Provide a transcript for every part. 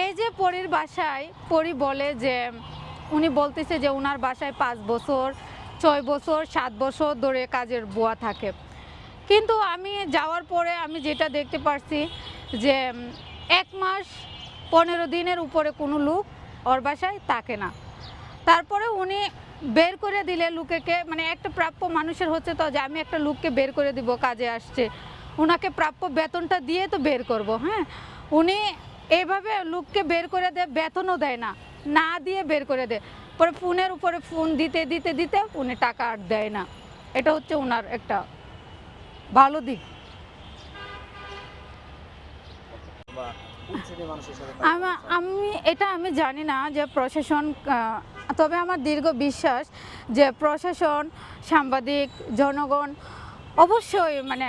এই যে পরীর বাসায়, পরী বলে যে, উনি বলতেছে যে ওনার বাসায় পাঁচ বছর, ছয় বছর, সাত বছর ধরে কাজের বুয়া থাকে। কিন্তু আমি যাওয়ার পরে আমি যেটা দেখতে পারছি যে, এক মাস পনেরো দিনের উপরে কোনো লোক ওর বাসায় থাকে না। তারপরে উনি বের করে দিলে লোকেকে মানে একটা প্রাপ্য মানুষের হচ্ছে তো যে আমি একটা লোককে বের করে দিব, কাজে আসছে। ওনাকে প্রাপ্য বেতনটা দিয়ে তো বের করব হ্যাঁ? উনি এইভাবে লোককে বের করে দেয় বেতনও দেয় না। না দিয়ে বের করে দেয় পরে ফোনের উপরে ফোন দিতে দিতে দিতে উনি টাকা আর দেয় না। এটা হচ্ছে ওনার একটা ভালো দিক। আমি এটা আমি জানি না যে প্রশাসন তবে আমার দীর্ঘ বিশ্বাস যে প্রশাসন, সাংবাদিক, জনগণ অবশ্যই মানে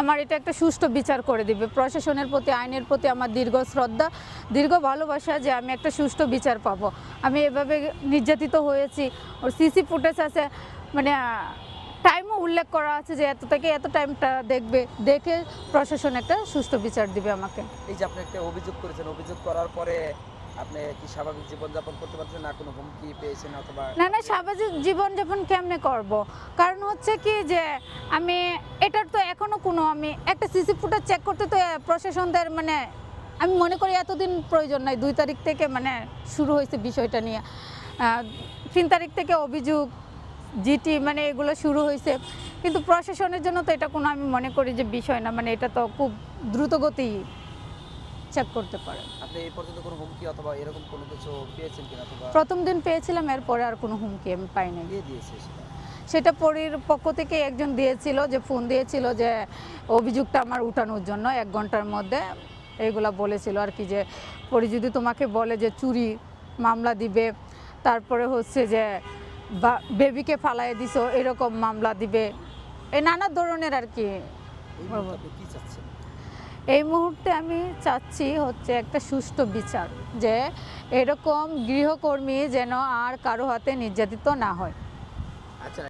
আমার এটা একটা সুষ্ঠু বিচার করে দিবে। প্রশাসনের প্রতি, আইনের প্রতি আমার দীর্ঘ শ্রদ্ধা, দীর্ঘ ভালোবাসা যে আমি একটা সুষ্ঠু বিচার পাবো। আমি এভাবে নির্যাতিত হয়েছি। ওর সিসি ফুটেজ আছে মানে টাইমও উল্লেখ করা আছে যে এত থেকে এত টাইমটা দেখবে। দেখে প্রশাসন একটা সুষ্ঠু বিচার দিবে আমাকে। এই যে আপনি একটা অভিযোগ করেছেন, অভিযোগ করার পরে আপনি কি স্বাভাবিক জীবনযাপন করতে পারছেন না, কোনো হুমকি পেয়েছেন অথবা না না, স্বাভাবিক জীবনযাপন কেমনে করব? কারণ হচ্ছে কি যে আমি এটার তো এখনও কোনো আমি একটা সিসি ফুটেজ চেক করতে তো প্রশাসনদের মানে আমি মনে করি এতদিন প্রয়োজন নাই। দুই তারিখ থেকে মানে শুরু হয়েছে বিষয়টা নিয়ে। তিন তারিখ থেকে অভিযোগ, জিটি মানে এগুলো শুরু হয়েছে। কিন্তু প্রশাসনের জন্য তো এটা কোনো আমি মনে করি যে বিষয় না। মানে এটা তো খুব দ্রুতগতি চেক করতে পারে আপনি এই পর্যন্ত কোনো হুমকি অথবা এরকম কোনো কিছু পেয়েছেন কিনা অথবা প্রথম দিন পেয়েছিলাম এরপরে আর কোনো হুমকি আমি পাইনি দিয়ে দিয়েছে সেটা? সেটা পরীর পক্ষ থেকে একজন দিয়েছিল যে ফোন দিয়েছিল যে অভিযোগটা আমার উঠানোর জন্য এক ঘণ্টার মধ্যে। এইগুলা বলেছিল আর কি যে পরি যদি তোমাকে বলে যে চুরি মামলা দিবে তারপরে হচ্ছে যে বেবিকে ফালাইয়ে দিছো এরকম মামলা দিবে এই নানা ধরনের আর কি কি চাচ্ছেন? এই মুহূর্তে আমি চাচ্ছি হচ্ছে একটা সুষ্ঠু বিচার যে এরকম গৃহকর্মী যেন আর কারও হাতে নির্যাতিত না হয়। আচ্ছা।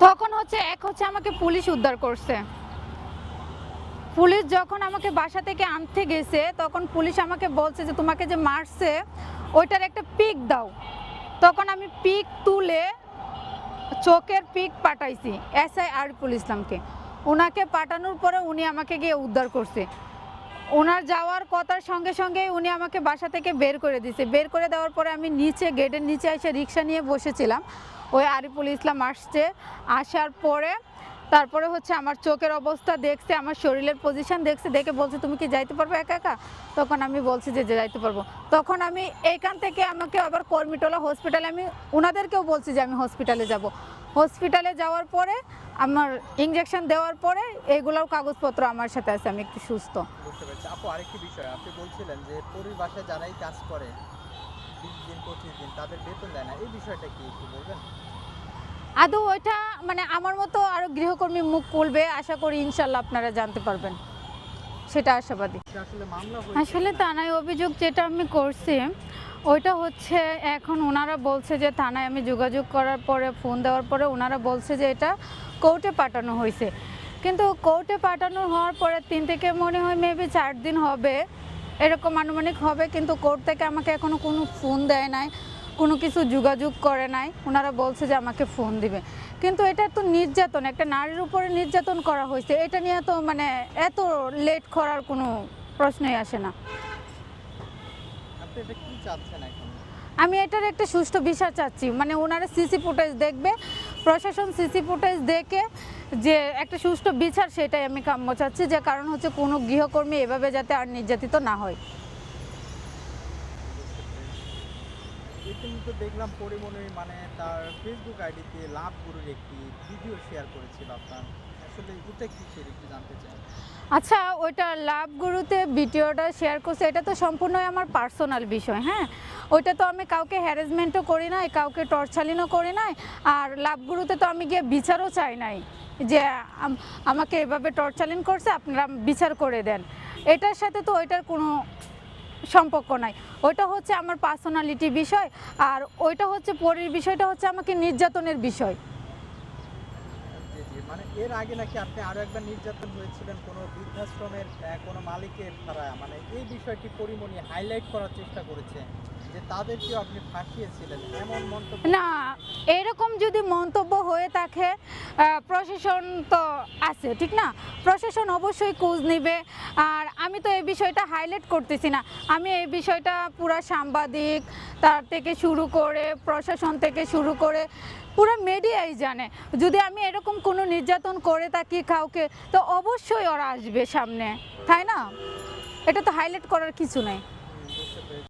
তখন হচ্ছে এক হচ্ছে আমাকে পুলিশ উদ্ধার করছে। পুলিশ যখন আমাকে বাসা থেকে আনতে গেছে তখন পুলিশ আমাকে বলছে যে তোমাকে যে মারছে ওইটার একটা পিক দাও। তখন আমি পিক তুলে চোখের পিক পাঠাইছি এস আই আরিফুল ইসলামকে ওনাকে পাঠানোর পরে উনি আমাকে গিয়ে উদ্ধার করছে। ওনার যাওয়ার কথার সঙ্গে সঙ্গে উনি আমাকে বাসা থেকে বের করে দিছে। বের করে দেওয়ার পরে আমি নিচে, গেটের নিচে এসে রিক্সা নিয়ে বসেছিলাম। ওই আরিফুল ইসলাম আসছে। আসার পরে তারপরে হচ্ছে আমার চোখের অবস্থা দেখছে, আমার শরীরের পজিশন দেখছে, দেখে বলছে, তুমি কি যাইতে পারবে একা একা? তখন আমি বলছি যে যাইতে পারব। তখন আমি এইখান থেকে আমাকে আবার কর্মিটোলা হসপিটালে আমি ওনাদেরকেও বলছি যে, আমি হসপিটালে যাব। হসপিটালে যাওয়ার পরে আমার ইঞ্জেকশন দেওয়ার পরে এইগুলোর কাগজপত্র আমার সাথে আছে আমি একটু সুস্থ। বুঝতে পেরেছি। আপু আরেকটি বিষয় আপনি বলছিলেন যে পরির বাসায় যারাই কাজ করে বিশ দিন পঁচিশ দিন তাদের বেতন দেয় না। এই বিষয়টা কি একটু বলবেন? আদৌ ওইটা মানে আমার মতো আরও গৃহকর্মী মুখ খুলবে আশা করি ইনশাল্লাহ আপনারা জানতে পারবেন। সেটা আশাবাদী। আসলে আসলে থানায় অভিযোগ যেটা আমি করছি ওইটা হচ্ছে এখন ওনারা বলছে যে থানায় আমি যোগাযোগ করার পরে ফোন দেওয়ার পরে ওনারা বলছে যে এটা কোর্টে পাঠানো হয়েছে। কিন্তু কোর্টে পাঠানো হওয়ার পরে তিন থেকে মনে হয় মেবি চার দিন হবে, এরকম আনুমানিক হবে, কিন্তু কোর্ট থেকে আমাকে এখনও কোনো ফোন দেয় নাই, কোনো কিছু যোগাযোগ করে নাই। ওনারা বলছে যে আমাকে ফোন দিবে। কিন্তু এটা তো নির্যাতন, একটা নারীর উপরে নির্যাতন করা হয়েছে। এটা নিয়ে তো মানে এত লেট করার কোনো প্রশ্নই আসে না। আপনি এটা কি চাচ্ছেন এখন? আমি এটার একটা সুষ্ঠু বিচার চাচ্ছি। মানে ওনারা সিসি ফুটেজ দেখবে প্রশাসন সিসি ফুটেজ দেখে যে একটা সুষ্ঠু বিচার সেটাই আমি কাম্য চাচ্ছি যে কারণ হচ্ছে কোনো গৃহকর্মী এভাবে যাতে আর নির্যাতিত না হয়। দেখলাম পরিমণি মানে তার ফেসবুক আইডিতে লাভ গুরুর একটি ভিডিও শেয়ার করেছিল আপনার। আসলে একটু জানতে চাই। আচ্ছা ওইটা লাভ গুরুতে ভিডিওটা শেয়ার করছে, এটা তো সম্পূর্ণই আমার পার্সোনাল বিষয় হ্যাঁ? ওইটা তো আমি কাউকে হ্যারাসমেন্টও করি নাই, কাউকে টর্চালিনও করি নাই, আর লাভ গুরুতে তো আমি গিয়ে বিচারও চাই নাই যে আমাকে এভাবে টর্চালিন করছে, আপনারা বিচার করে দেন। এটার সাথে তো ওইটার কোনো সম্পর্ক নাই। ওইটা হচ্ছে আমার পার্সোনালিটি বিষয়, আর ওইটা হচ্ছে পরির বিষয়টা হচ্ছে আমাকে নির্যাতনের বিষয়। মানে এর আগে নাকি আপনি আরও একবার নির্যাতন হয়েছিলেন কোনো বৃদ্ধাশ্রমের কোনো মালিকের দ্বারা? মানে এই বিষয়টি পরিমণি হাইলাইট করার চেষ্টা করেছে না, এরকম যদি মন্তব্য হয়ে থাকে প্রশাসন তো আছে, ঠিক না? প্রশাসন অবশ্যই খোঁজ নেবে। আর আমি তো এই বিষয়টা হাইলাইট করতেছি না। আমি এই বিষয়টা পুরা সাংবাদিক, তার থেকে শুরু করে, প্রশাসন থেকে শুরু করে, পুরো মিডিয়াই জানে। যদি আমি এরকম কোনো নির্যাতন করে থাকি কাউকে, তো অবশ্যই ওরা আসবে সামনে। তাই না? এটা তো হাইলাইট করার কিছু নেই।